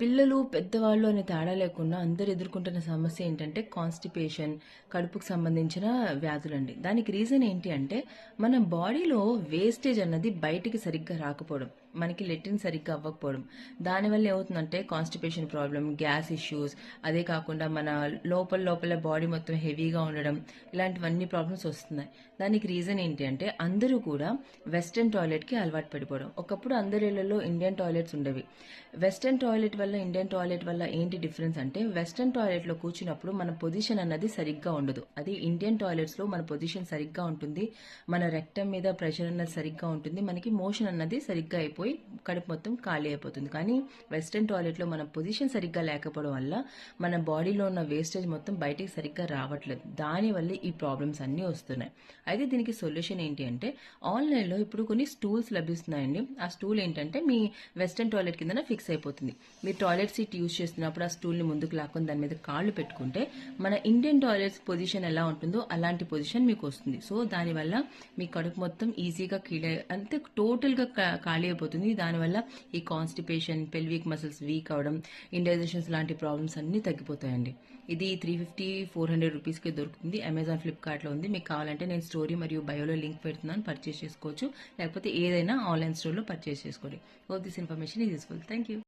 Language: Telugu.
పిల్లలు పెద్దవాళ్ళు అనే తేడా లేకుండా అందరు ఎదుర్కొంటున్న సమస్య ఏంటంటే కాన్స్టిపేషన్ కడుపుకు సంబంధించిన వ్యాధులండి. దానికి రీజన్ ఏంటి అంటే మన బాడీలో వేస్టేజ్ అన్నది బయటికి సరిగ్గా రాకపోవడం మనకి లెట్రిన్ సరిగ్గా అవ్వకపోవడం. దానివల్ల ఏమవుతుందంటే కాన్స్టిపేషన్ ప్రాబ్లం గ్యాస్ ఇష్యూస్ అదే కాకుండా మన లోపల లోపల బాడీ మొత్తం హెవీగా ఉండడం ఇలాంటివన్నీ ప్రాబ్లమ్స్ వస్తున్నాయి. దానికి రీజన్ ఏంటి అంటే అందరూ కూడా వెస్ట్రన్ టాయిలెట్కి అలవాటు పడిపోవడం. ఒకప్పుడు అందరి ఇళ్ళలో ఇండియన్ టాయిలెట్స్ ఉండేవి. వెస్ట్రన్ టాయిలెట్ వల్ల ఇండియన్ టాయిలెట్ వల్ల ఏంటి డిఫరెన్స్ అంటే వెస్టర్న్ టాయిలెట్లో కూర్చున్నప్పుడు మన పొజిషన్ అన్నది సరిగ్గా ఉండదు. అది ఇండియన్ టాయిలెట్స్లో మన పొజిషన్ సరిగ్గా ఉంటుంది. మన రెక్టం మీద ప్రెషర్ అన్నది సరిగ్గా ఉంటుంది. మనకి మోషన్ అన్నది సరిగ్గా అయిపోయి కడుపు మొత్తం ఖాళీ అయిపోతుంది. కానీ వెస్ట్రన్ టాయిలెట్లో మన పొజిషన్ సరిగ్గా లేకపోవడం వల్ల మన బాడీలో ఉన్న వేస్టేజ్ మొత్తం బయటికి సరిగ్గా రావట్లేదు. దానివల్ల ఈ ప్రాబ్లమ్స్ అన్నీ వస్తున్నాయి. అయితే దీనికి సొల్యూషన్ ఏంటి అంటే ఆన్లైన్లో ఇప్పుడు కొన్ని స్టూల్స్ లభిస్తున్నాయండి. ఆ స్టూల్ ఏంటంటే మీ వెస్ట్రన్ టాయిలెట్ కింద ఫిక్స్ అయిపోతుంది. మీరు టాయిలెట్ సీట్ యూజ్ చేస్తున్నప్పుడు ఆ స్టూల్ని ముందుకు లాక్కొని దాని మీద కాళ్ళు పెట్టుకుంటే మన ఇండియన్ టాయిలెట్స్ పొజిషన్ ఎలా ఉంటుందో అలాంటి పొజిషన్ మీకు వస్తుంది. సో దానివల్ల మీ కడుపు మొత్తం ఈజీగా కీలే అంటే టోటల్గా ఖాళీ అయిపోతుంది. దాని దానివల్ల ఈ కాన్స్టిపేషన్ పెల్విక్ మసిల్స్ వీక్ అవడం ఇండైజెషన్స్ లాంటి ప్రాబ్లమ్స్ అన్నీ తగ్గిపోతాయండి. ఇది త్రీ ఫిఫ్టీ ఫోర్ హండ్రెడ్ రూపీస్కి దొరుకుతుంది. అమెజాన్ ఫ్లిప్కార్ట్లో ఉంది. మీకు కావాలంటే నేను స్టోరీ మరియు బయోలో లింక్ పెడుతున్నాను. పర్చేస్ చేసుకోవచ్చు. లేకపోతే ఏదైనా ఆన్లైన్ స్టోర్లో పర్చేస్ చేసుకోండి. Hope this information is useful thank you